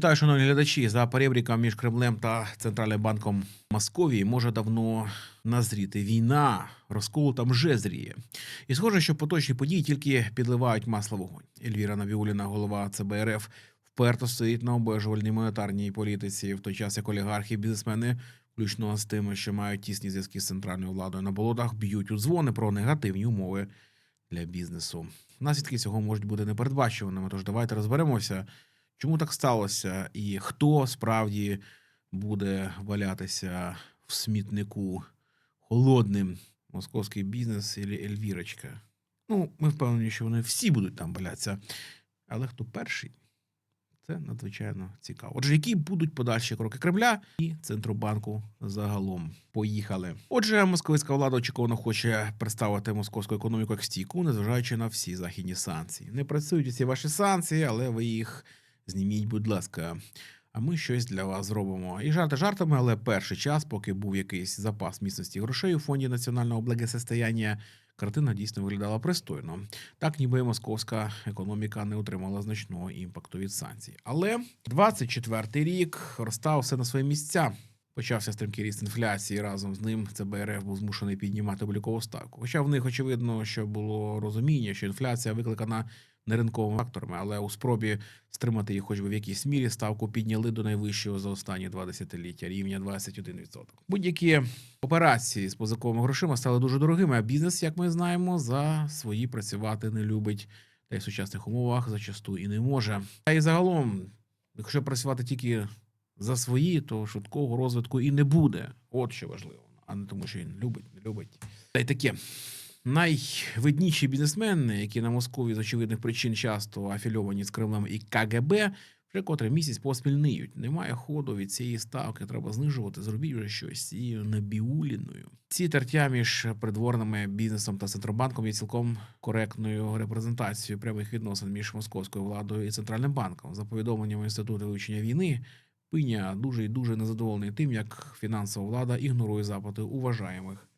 Вітаю, шановні глядачі. За перебріком між Кремлем та Центральним банком Московії може давно назріти війна. Розкол там вже зріє. І схоже, що поточні події тільки підливають масло вогонь. Ельвіра Навіуліна, голова ЦБРФ, вперто стоїть на обмежувальній монетарній політиці, в той час як олігархи, бізнесмени, включно з тими, що мають тісні зв'язки з центральною владою на болотах, б'ють у дзвони про негативні умови для бізнесу. Наслідки цього можуть бути непередбачуваними. Тож давайте розберемося. Чому так сталося, і хто справді буде валятися в смітнику холодним московський бізнес і Ельвірочка? Ну, ми впевнені, що вони всі будуть там валятися. Але хто перший? Це надзвичайно цікаво. Отже, які будуть подальші кроки Кремля і Центробанку загалом? Поїхали. Отже, московська влада очікувано хоче представити московську економіку як стійку, незважаючи на всі західні санкції. Не працюють ці ваші санкції, але ви їх зніміть, будь ласка. А ми щось для вас зробимо. І жарти жартами, але перший час, поки був якийсь запас міцності грошей у фонді національного благосостояння, картина дійсно виглядала пристойно. Так, ніби московська економіка не отримала значного імпакту від санкцій. Але 24-й рік розстав все на свої місця. Почався стрімкий ріст інфляції. Разом з ним ЦБРФ був змушений піднімати облікову ставку. Хоча в них очевидно, що було розуміння, що інфляція викликана не ринковими факторами, але у спробі стримати їх, хоч би в якійсь мірі, ставку підняли до найвищого за останні два десятиліття рівня 21%. Будь-які операції з позиковими грошима стали дуже дорогими. А бізнес, як ми знаємо, за свої працювати не любить, та й в сучасних умовах зачасту і не може. А і загалом, якщо працювати тільки за свої, то швидкого розвитку і не буде. От що важливо, а не тому, що він любить, не любить. Та й таке. Найвидніші бізнесмени, які на Москові з очевидних причин часто афільовані з Кремлем і КГБ, вже котрий місяць поспіль ниють. Немає ходу від цієї ставки, треба знижувати. Зробіть вже щось цією набіуліною. Ці тертя між придворними бізнесом та центробанком є цілком коректною репрезентацією прямих відносин між московською владою і центральним банком. За повідомленням інституту вивчення війни. Пиня дуже і дуже незадоволений тим, як фінансова влада ігнорує запити уважаємих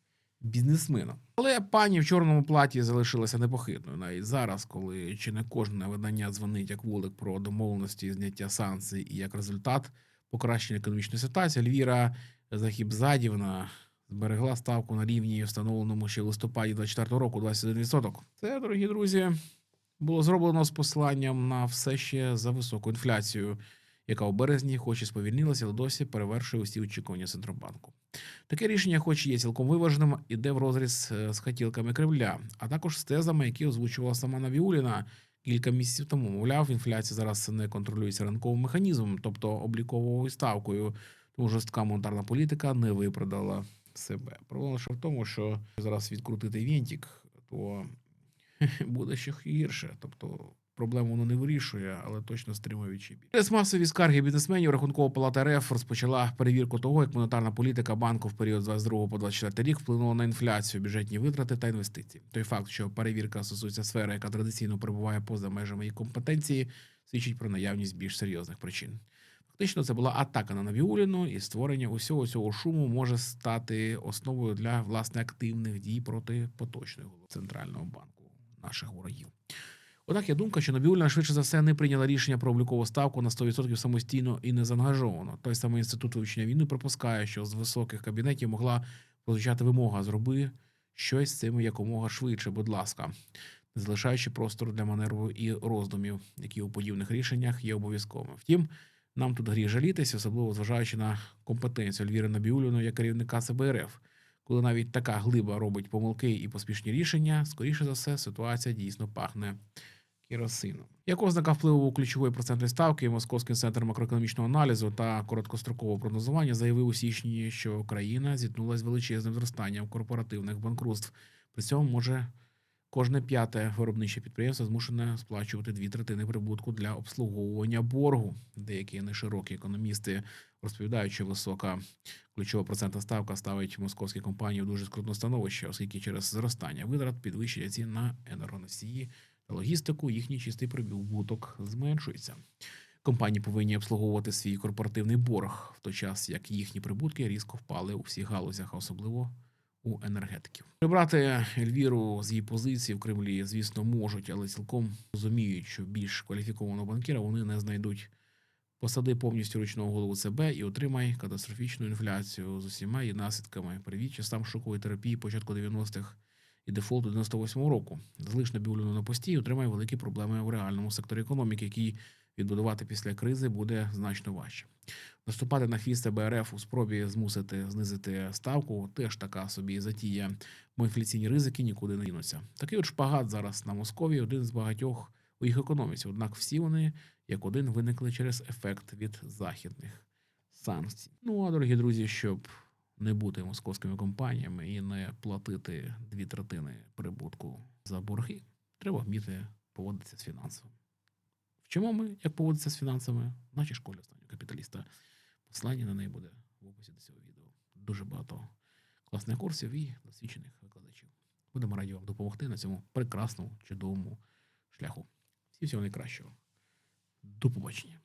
бізнесменом. Але пані в чорному платі залишилася непохитною навіть зараз, коли чи не кожне видання дзвонить як вулик про домовленості зняття санкцій і як результат покращення економічної ситуації. Ельвіра Захібзадівна зберегла ставку на рівні, встановленому ще в листопаді 24 року 21%. Це, дорогі друзі, було зроблено з посланням на все ще за високу інфляцію, яка у березні, хоч і сповільнилася, але досі перевершує усі очікування Центробанку. Таке рішення, хоч і є цілком виваженим, іде в розріз е, з хотілками Кремля, а також з тезами, які озвучувала сама Навіуліна кілька місяців тому. Мовляв, інфляція зараз не контролюється ринковим механізмом, тобто обліковою ставкою. Тому жорстка монетарна політика не виправдала себе. Проблема лише в тому, що зараз відкрутити вінтик, то буде ще гірше. Тобто проблему воно не вирішує, але точно стримує відчібі. Через масові скарги бізнесменів Рахункова палата РФ розпочала перевірку того, як монетарна політика банку в період з 22 по 24 рік вплинула на інфляцію, бюджетні витрати та інвестиції. Той факт, що перевірка стосується сфери, яка традиційно перебуває поза межами її компетенції, свідчить про наявність більш серйозних причин. Фактично, це була атака на Навіуліну, і створення усього цього шуму може стати основою для власне активних дій проти поточної голови центрального банку наших ворогів. Однак є думка, що Набіуліна швидше за все не прийняла рішення про облікову ставку на 100% самостійно і не заангажовано. Той самий інститут вивчення війни припускає, що з високих кабінетів могла прозвучати вимога зроби щось з цим якомога швидше, будь ласка, не залишаючи простору для маневру і роздумів, які у подібних рішеннях є обов'язковими. Втім, нам тут гріх жалітися, особливо зважаючи на компетенцію Ельвіри Набіуліної як керівника ЦБРФ. Коли навіть така глиба робить помилки і поспішні рішення, скоріше за все, ситуація дійсно пахне керосином. Як ознака впливу ключової процентної ставки, Московський центр макроекономічного аналізу та короткострокового прогнозування заявив у січні, що країна зіткнулася величезним зростанням корпоративних банкрутств. При цьому може кожне п'яте виробниче підприємство змушене сплачувати дві третини прибутку для обслуговування боргу. Деякі неширокі економісти розповідають, що висока ключова процентна ставка ставить московські компанії в дуже скрутне становище, оскільки через зростання витрат підвищення цін на енергоносії та логістику їхній чистий прибуток зменшується. Компанії повинні обслуговувати свій корпоративний борг, в той час як їхні прибутки різко впали у всіх галузях, особливо у енергетиків. Прибрати Ельвіру з її позиції в Кремлі, звісно, можуть, але цілком розуміють, що більш кваліфікованого банкіра вони не знайдуть Посади повністю ручного голову ЦБ і отримай катастрофічну інфляцію з усіма її наслідками. Привіт часам шокової терапії початку 90-х і дефолту 98-го року. Залиш набівлену на пості і отримай великі проблеми в реальному секторі економіки, який відбудувати після кризи буде значно важче. Наступати на хвіст БРФ у спробі змусити знизити ставку теж така собі затія, бо інфляційні ризики нікуди не дінуться. Такий от шпагат зараз на Московії один з багатьох у їх економіці. Однак всі вони як один виникли через ефект від західних санкцій. Ну а дорогі друзі, щоб не бути московськими компаніями і не платити дві третини прибутку за борги, треба вміти поводитися з фінансами. Вчимо ми, як поводитися з фінансами в нашій школі останнього капіталіста. Послання на неї буде в описі до цього відео. Дуже багато класних курсів і досвідчених викладачів. Будемо раді вам допомогти на цьому прекрасному, чудовому шляху. Всі всього найкращого. До побачення.